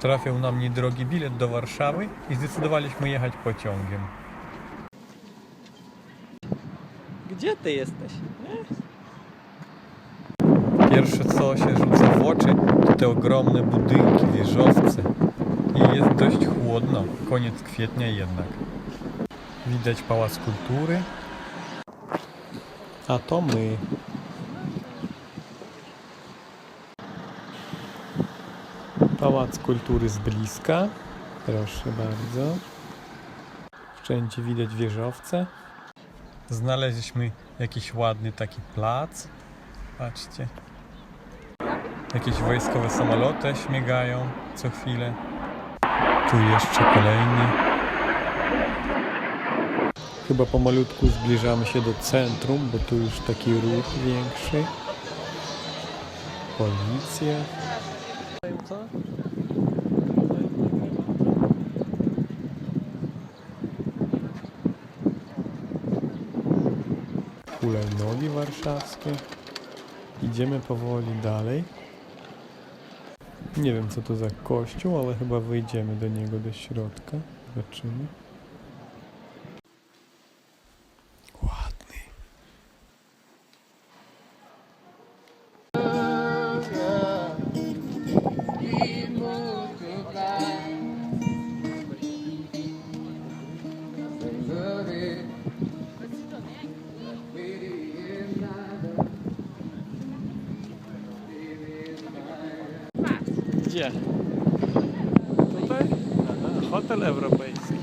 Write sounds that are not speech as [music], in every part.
Trafił nam niedrogi bilet do Warszawy i zdecydowaliśmy jechać pociągiem. Gdzie ty jesteś? Pierwsze co się rzuca w oczy to te ogromne budynki, wieżowce. I jest dość chłodno, koniec kwietnia jednak. Widać Pałac Kultury. A to my. Pałac Kultury z bliska. Proszę bardzo. Wszędzie widać wieżowce. Znaleźliśmy jakiś ładny taki plac. Patrzcie. Jakieś wojskowe samoloty śmigają co chwilę. Tu jeszcze kolejny. Chyba pomalutku zbliżamy się do centrum, bo tu już taki ruch większy. Policja. Co? hulajnogi warszawskie. Idziemy powoli dalej. Nie wiem co to za kościół, ale chyba wyjdziemy do niego do środka. Zobaczymy. Gdzie? Tutaj? Aha, hotel europejski.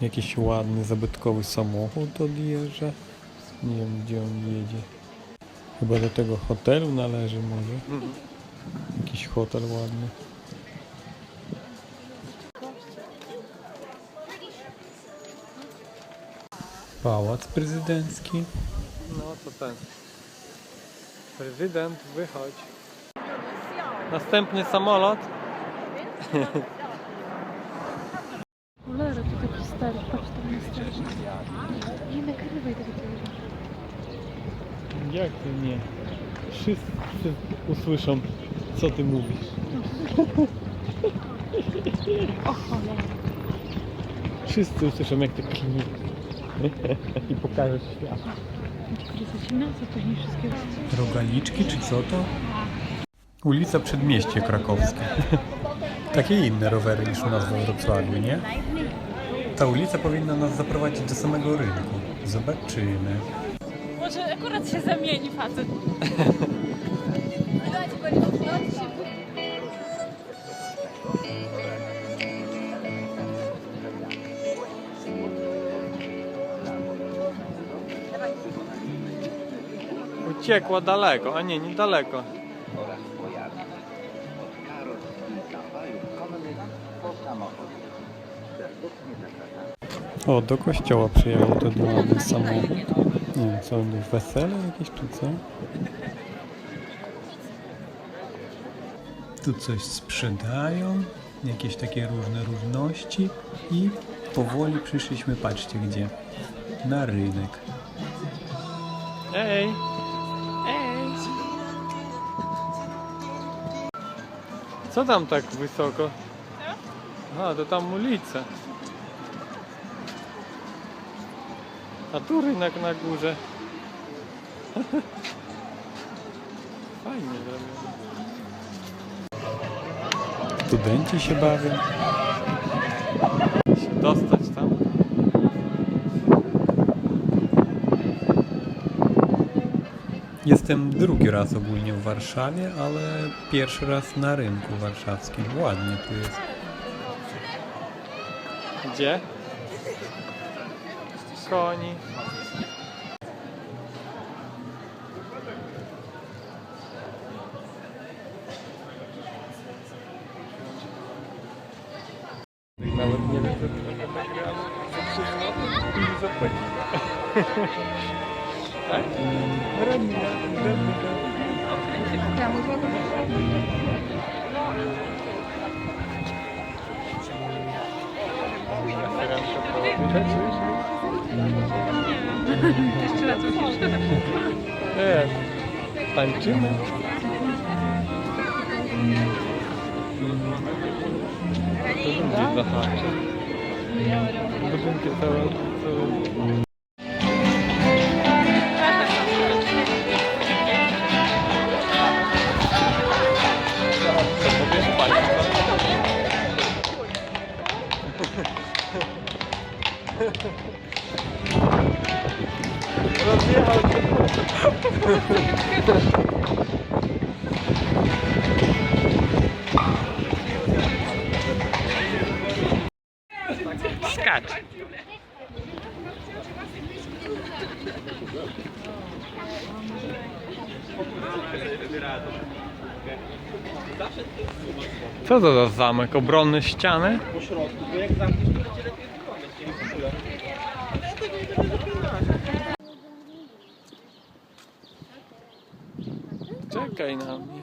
Jakiś ładny, zabytkowy samochód odjeżdża. Nie wiem gdzie on jedzie. Chyba do tego hotelu należy może. Mhm. Jakiś hotel ładny. Pałac prezydencki. No to ten. Prezydent, wychodź. Następny samolot. Cholera, to taki stary, patrz tam jest strasznie. Nie nagrywaj tego telewizora. Jak ty nie? Wszyscy usłyszą, co ty mówisz. O cholera. Wszyscy usłyszą, jak ty klnie. [laughs] I pokażesz świat. Rogaliczki, czy co to? Ulica Przedmieście Krakowskie. [laughs] Takie inne rowery niż u nas we Wrocławiu, nie? Ta ulica powinna nas zaprowadzić do samego rynku. Zobaczymy. Może akurat się zamieni facet. [laughs] Uciekła daleko, a nie, niedaleko. O, do kościoła przyjechał ten ładny samochód. Nie wiem, co on jest, wesele jakieś czy co? Tu coś sprzedają, jakieś takie różne różności i powoli przyszliśmy, patrzcie gdzie, na rynek. Ej! Co tam tak wysoko? A, to tam ulica. A tu rynek na górze. [laughs] Fajnie zrobione. Studenci się bawią. Się dostać tam. Jestem drugi raz ogólnie w Warszawie, ale pierwszy raz na rynku warszawskim. Ładnie tu jest. Gdzie? Koni. Jeszcze raz musisz. E, tańczymy. To ludzi zahacza. Budynki całe, Skacz. Co to za zamek? Obronny ściany? Czekaj na mnie.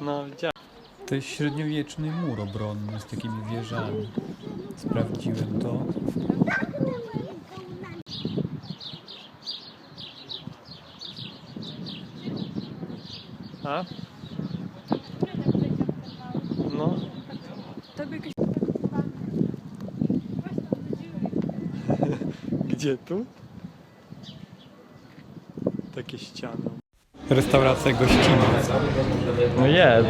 No. To jest średniowieczny mur obronny z takimi wieżami. Sprawdziłem to. A? No. [laughs] Gdzie tu? Takie ściany. Restauracja gościnna. No jest.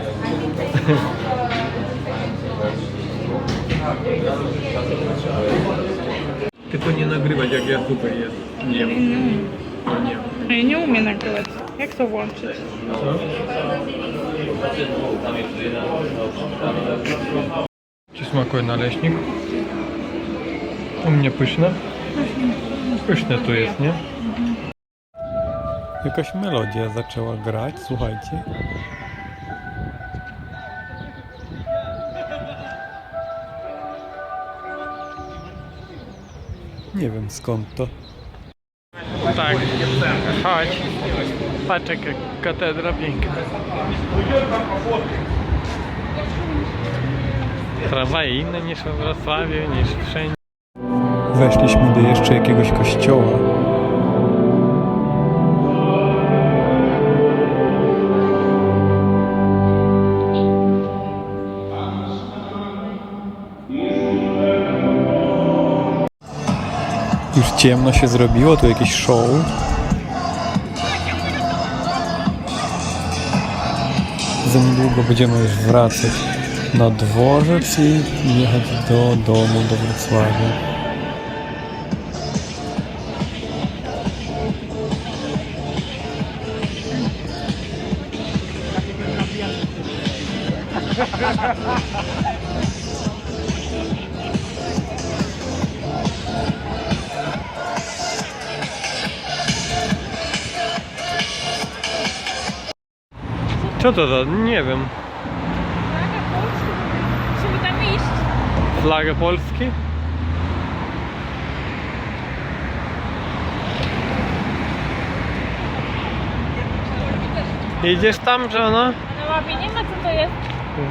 Tylko nie nagrywać jak ja tutaj jest. Nie wiem. No nie. Ja nie umiem nagrywać. Jak to włączyć? Ci smakuje naleśnik? U mnie pyszne? Pyszne tu jest, nie? Jakaś melodia zaczęła grać, słuchajcie. Nie wiem skąd to. Tak. Chodź. Patrz jaka katedra piękna. Tramwaje inne niż we Wrocławiu, niż wszędzie. Weszliśmy do jeszcze jakiegoś kościoła. Już ciemno się zrobiło, tu jakieś show. Za niedługo będziemy już wracać na dworzec i jechać do domu, do Wrocławia. Co to za... nie wiem. Musimy tam iść. Flaga Polski? Idziesz tam, żona? A na łapie nie ma co to jest.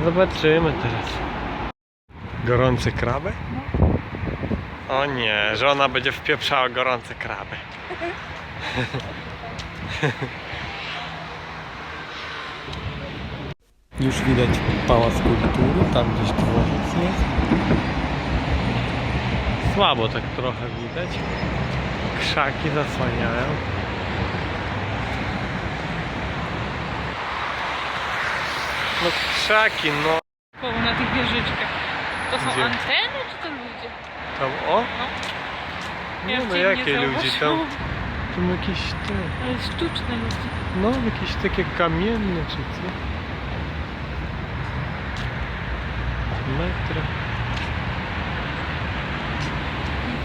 Zobaczymy teraz. Gorące kraby? O nie, żona będzie wpieprzała gorące kraby. [laughs] Już widać pałac kultury, tam gdzieś dworzec jest. Słabo tak trochę widać. Krzaki zasłaniają. No krzaki, no. Koło na tych wieżyczkach. To są Gdzie? anteny czy to ludzie? Tam o? Ja Nie no wcześniej jakie nie ludzi tam? Tam jakieś te. Ale sztuczne ludzie. No jakieś takie kamienne czy co? Metro.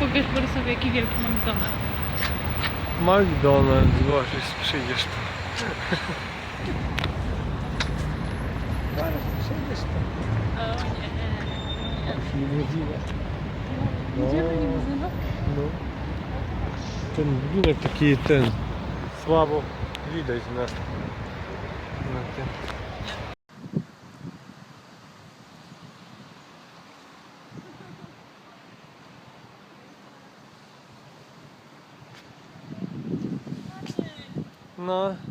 Powiesz Borysowi jaki wielki McDonald's. McDonald's, zobaczysz, przyjdziesz tu. Zaraz przyjdziesz tu. O nie. Limuzina. [laughs] Idziemy limuzyną? No. Ten budynek taki ten słabo widać na, na tym. No,